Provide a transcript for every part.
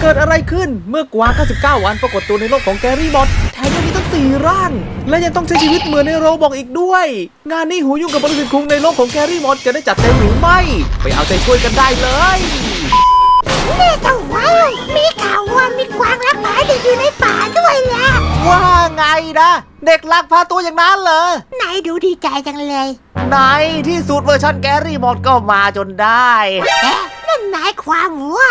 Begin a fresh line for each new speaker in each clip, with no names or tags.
เกิดอะไรขึ้นเมื่อกวาง99 วันปรากฏตัวในโลกของแกรี่บอทแถมยังมีตั้ง 4 ร่าง และยังต้องใช้ชีวิตเหมือนในโรบอกอีกด้วย งานนี้หูยุ่งกับบริษัทคุงในโลกของแกรี่บอทจะได้จัดเต็มหรือไม่ ไปเอาใจช่วยกันได้เลย
แม่ต้องว้าวมีข่าวว่ามีกวางรักหมาเด็กอยู่ในป่าด้วยล่ะ
ว่าไงนะ เด็กลักพาตัวอย่างนั้นเหรอ
ไหนดูดีใจจังเลย
ในที่สุดเวอร์ชันแกรี่บอทก็มาจนได้
เอ๊ะนั่นหมายความว่า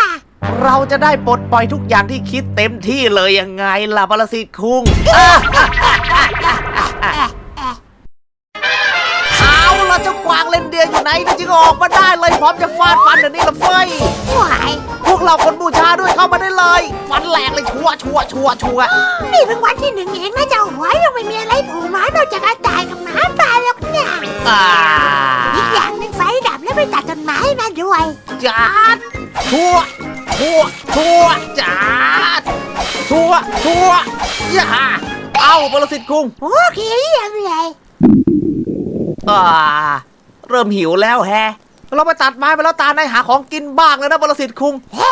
เราจะได้ปลดปล่อยทุกอย่างที่คิดเต็มที่เลยยังไงล่ะปรสิตคุงเอาละเจ้ากวางเลนเดียร์อยู่ไหนนะจึงออกมาได้เลยพร้อมจะฟาดฟันเดี๋ยวนี้ละเฟย
หวาย
พวกเราคนบูชาด้วยเข้ามาได้เลย ฟันแหลกเลยชัวร์ชัวร์ชัวร์ชัวร์
นี่เพิ่งวันที่หนึ่งเองนะเจ้าหวายยังไม่มีอะไรโผูมานอกจากอาตายกับหมาป่าหรอกเนี่ย
อ่า
อีกอย่างหนึ่งไฟดับแล้วไปตัดต้นไม้มาด้วย
จัดชัว ร์ชัวร์ชัวร์จัดชัวร์ชัวร์อย่าเอาปรสิตคุง
โอเคเยี่ยมเลย
อ่าเริ่มหิวแล้วแฮะเราไปตัดไม้ไปแล้วตาในหาของกินบ้างแล้วนะบรสิตคุง
เฮ้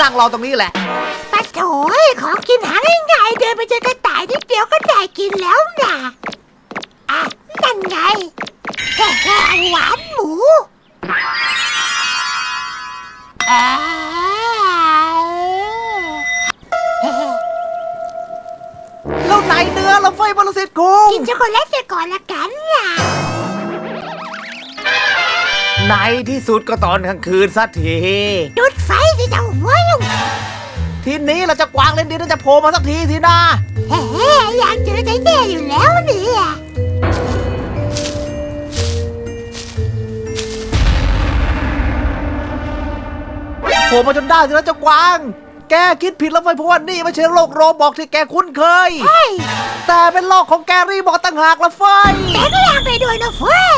นั่งรอตรงนี้แหละ
ปัดโถยของกินหาง่ายๆเดินไปเจอกระต่ายนิดเดียวก็ได้กินแล้วนะอะนั่นไงแฮ่ๆหวานหมูอ่า
ไหนเนื้อเราไฟบรสิตคุง
กินช็อกโกแลตเสียก่อนละกันล่ะ
ในที่สุดก็ตอนกลางคืนสักที
จุดไฟที่เจ้าหัวยุ่ง
ทีนี้เราจะกวางเล่นดีน่าจะโผล่มาสักทีสินะ
เฮ้อยากเจอใจแย่อยู่แล้วเนี่ย
โผล่มาจนได้สิแล้วเจ้ากวาง แกคิดผิดแล้วไฟเพราะว่านี่ไม่ใช่โลกโรบอกที่แกคุ้นเคย
เฮ้ย
แต่เป็นโลกของแกรี่บอกต่างหากละไฟ
แต่ก็อยากไปด้วยนะเฟ้ย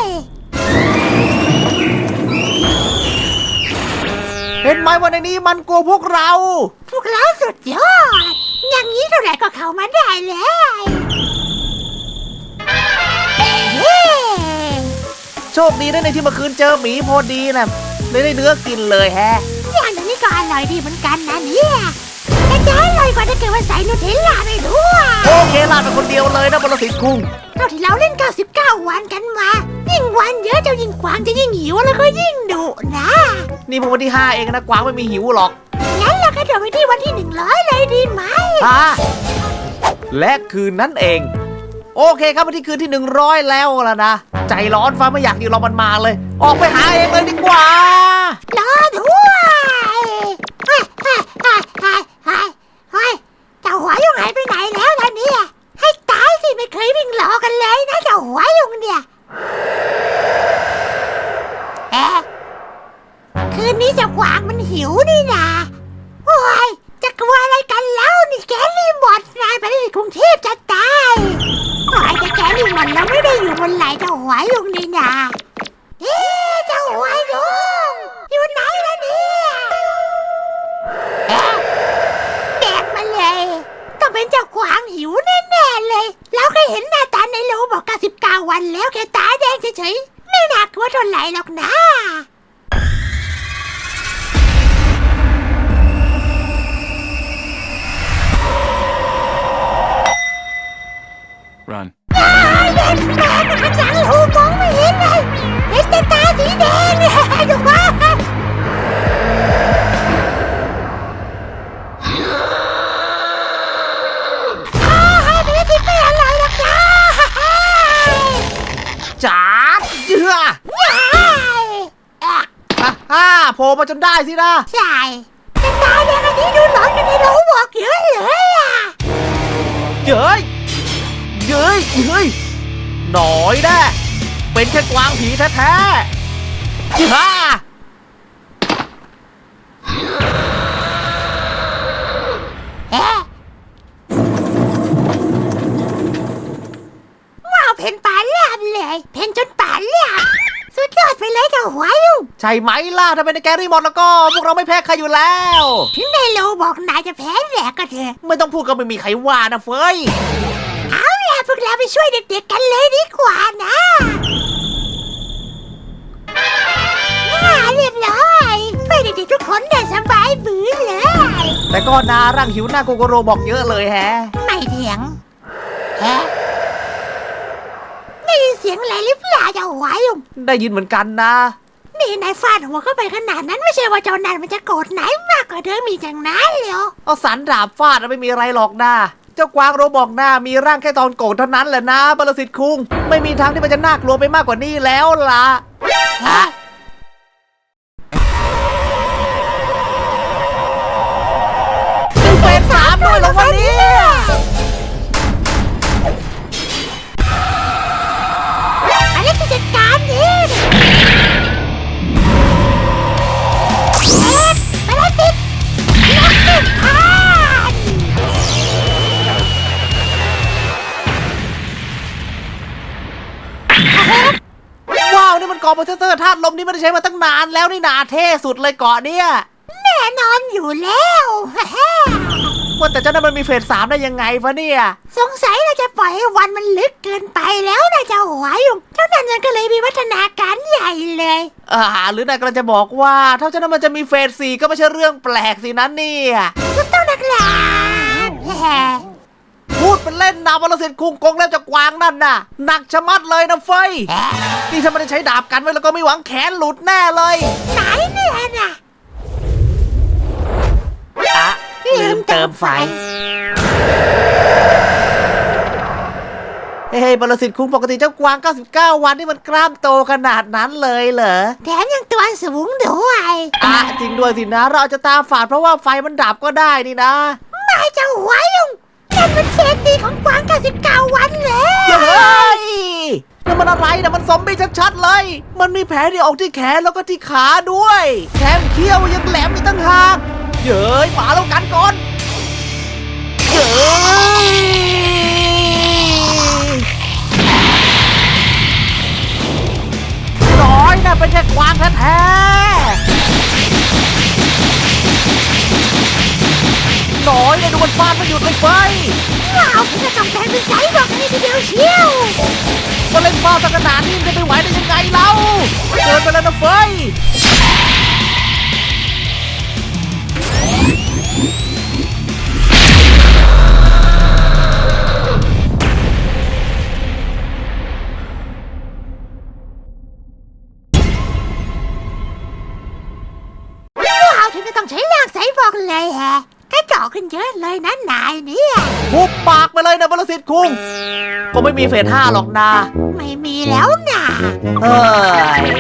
เห็นไหมว่าในนี้มันกลัวพวกเรา
พวกเราสุดยอด อย่างนี้เท่าไหร่ก็เข้ามาได้เลยเฮ้
โชคดีนะในที่เมื่อคืนเจอหมีพอดีนะเลยได้เนื้อกินเลยแฮะ
อย่างนี้ก็อ ร่อยดีเหมือนกันนะเนี่ยแต่จะอร่อยกว่าถ้าเกิดว่าใส่นูเทลล่าไปด้วย
โอเคลาดเป็นคนเดียวเลยนะบรสิตคุง
เท่าที่เราเล่น 99 วันกันมา ยิ่งวันเยอะเจ้ายิ่งกวางจะยิ่งหิวแล้วก็ยิ่งดุนะ
นี่เพิ่งวันที่ 5 เองนะกวางไม่มีหิวหรอก
งั้นเราก็เดินไปที่วันที่ 100 เลยดีไหม
ฮะและคืนนั้นเอง โอเคครับวันที่คืนที่ 100 แล้วล่ะนะ ใจร้อนฟ้าไม่อยากอยู่รอมันมาเลย ออกไปหาเองเลยดีกว่า
รอด้ เป็นเจ้ากวางหิวแน่ๆเลย แล้วก็เห็นหน้าตาในโลบอก99วันแล้วแค่ตาแดงเฉยๆ ไม่น่ากลัวเท่าไหร่หรอกนะ
โผล่มาจนได้สินะ
ใช่แต่ตาแดงอันนี้ดูหลอนกันในโลบอกเยอะเลยอะ
เย้ยเย้ยเย้ยหน่อยแน่เป็นแค่กวางผีแท้ๆยี่ห้า
เอ๊ะว้าวเพนป่าแลบเลย เพนจนป่าแลบสุดยอดไปเลยเจ้าหัวยุ่ง
ใช่ไหมล่ะถ้าเป็นในแกรี่หมดแล้วก็ พวกเราไม่แพ้ใครอยู่แล้ว
ถึงในโลบอกนายจะแพ้แหลกก็เถอะ
ไม่ต้องพูดก็ไม่มีใครว่านะเฟย
เอาล่ะพวกเราไปช่วยเด็กๆกันเลยดีกว่านะอ่าเรียบร้อยไปเด็กๆทุกคนได้สบายบือเลย
แต่ก็นาร่างหิวหน้าโกโกโรบอกเยอะเลยแฮะ
ไม่เถียงแฮะได้ยินเสียงอะไรหรือเปล่าเจ้าหวายง
ได้ยินเหมือนกันนะ
นี่นายฟาดหัวเข้าไปขนาดนั้นไม่ใช่ว่าเจ้านันมันจะโกรธไหนมากกว่าเดิมมีอย่างนั้นเหรอ
เอาสันดาบฟาดไม่มีอะไรหรอกนะเจ้ากวางโรบอกหน้ามีร่างแค่ตอนโกรธเท่านั้นแหละนะบรสิทธิ์คุง ไม่มีทางที่มันจะน่ากลัวไปมากกว่านี้แล้วล่ะ
ฮะ
ว้าวนี่มันเกาะโปรเซสเซอร์ธาตุลมนี่ไม่ได้ใช้มาตั้งนานแล้วนี่นาเท่สุดเลยเกาะเนี่ย
แน่นอนอยู่แล้ว
ว่าแต่เจ้านั้นมันมีเฟสสามได้ยังไงวะเนี่ย
สงสัยเราจะปล่อยให้วันมันลึกเกินไปแล้วนะเจ้าหัวยุงเจ้านันยังก็เลยมีวัฒนาการใหญ่เลย
อ่าหรือนายกำลังจะบอกว่าถ้าเจ้านั้นมันจะมีเฟสสี่ก็ไม่ใช่เรื่องแปลกสินะเนี่ย
ถูกต้องนักล่ะแฮ่
พู ดเป็นเล่นนะบรสิทธิ์คุงกงแล้วจะกวางนั่นน่ะ หนักชะมัดเลยนะเฟย
แฮ่
นี่ถ้าไม่ได้ใช้ดาบกันไว้แล้วก็ไม่หวังแขนหลุดแน่เลย
ไหนเนี่ยน่ะ
อะลืมเติมไฟเฮ้ยบรสิทธิ์คุงปกติเจ้ากวาง 99 วันนี่มันกล้ามโตขนาดนั้นเลยเหรอ
แถมยังตัวสูงด้วย
อะจริงด้วยสินะ เราอาจจะตาฝาดเพราะว่าไฟมันดับก็ได้นี่นะ
นายเจ้าหัวยุงนั่นมันเศษดีของกวาง99วันเลย
เฮ้ยนั่นมันอะไรนะมัน ซอมบี้ชัดๆเลย มันมีแผลที่ออกที่แขนแล้วก็ที่ขาด้วย แถมเขี้ยวยังแหลมอีกตั้งหากเย้ยมาแล้วกันก่อน ไม่หยุดเลยไฟ
ว้าวถึงจะต้องแปลงเป็นไซบอร์กกันเลยทีเดียวเชียว
มาเล่นฟ้าสักขนาดนี้มันจะไปไหวได้ยังไงเราเกินไปแล้วนะเฟย
ขึ้นเยอะเลยนะนายเนี่ย
หุบปากไปเลยนะบรสิทธิ์คุงก็ไม่มีเฟสห้าหรอกนะ
ไม่มีแล้วนะ
เฮ้ย